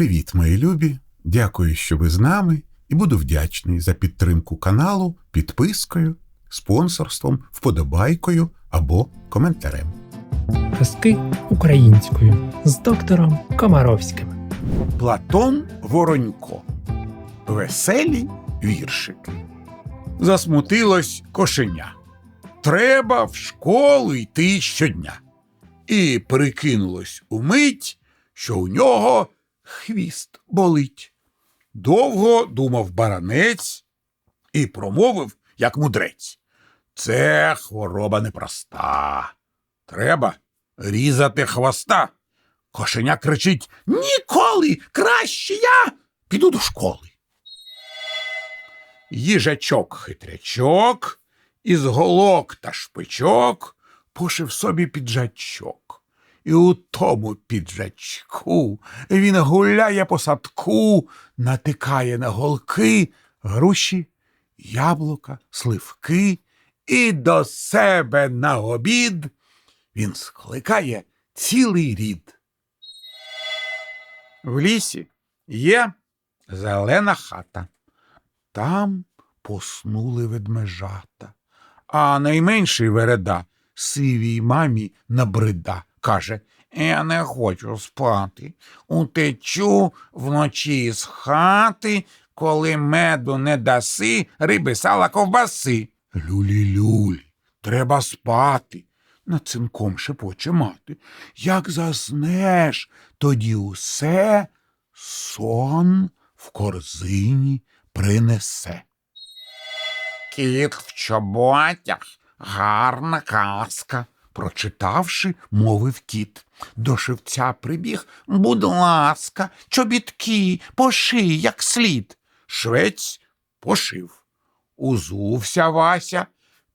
Привіт, мої любі! Дякую, що ви з нами, і буду вдячний за підтримку каналу підпискою, спонсорством, вподобайкою або коментарем. Казки українською з доктором Комаровським. Платон Воронько. Веселі віршики. Засмутилось кошеня. Треба в школу йти щодня. І прикинулось умить, що у нього хвіст болить. Довго думав баранець і промовив, як мудрець. Це хвороба непроста. Треба різати хвоста. Кошеня кричить Ніколи краще я піду до школи. Їжачок хитрячок, із голок та шпичок пошив собі піджачок. І у тому піджачку він гуляє по садку, натикає на голки, груші, яблука, сливки, і до себе на обід він скликає цілий рід. В лісі є зелена хата. Там поснули ведмежата, а найменший вереда сивій мамі набрида. Каже, я не хочу спати. Утечу вночі з хати, коли меду не даси, риби сала ковбаси. Люлі-люлі, треба спати. Над цинком шепоче мати. Як заснеш, тоді усе сон в корзині принесе. Кіт в чоботях, гарна казка. Прочитавши, мовив кіт. До шевця прибіг, будь ласка, чобітки, поший, як слід. Швець пошив. Узувся Вася,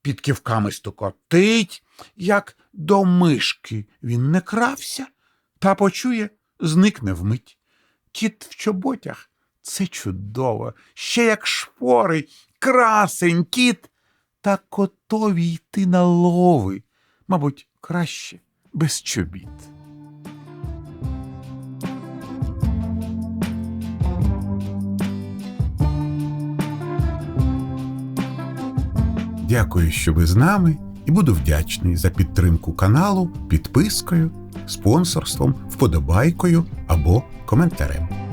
під ківками стукотить, як до мишки він не крався, та почує, зникне вмить. Кіт в чоботях це чудово, ще як шпори, красень кіт, та котові йти на лови, мабуть, краще без чобіт. Дякую, що ви з нами, і буду вдячний за підтримку каналу підпискою, спонсорством, вподобайкою або коментарем.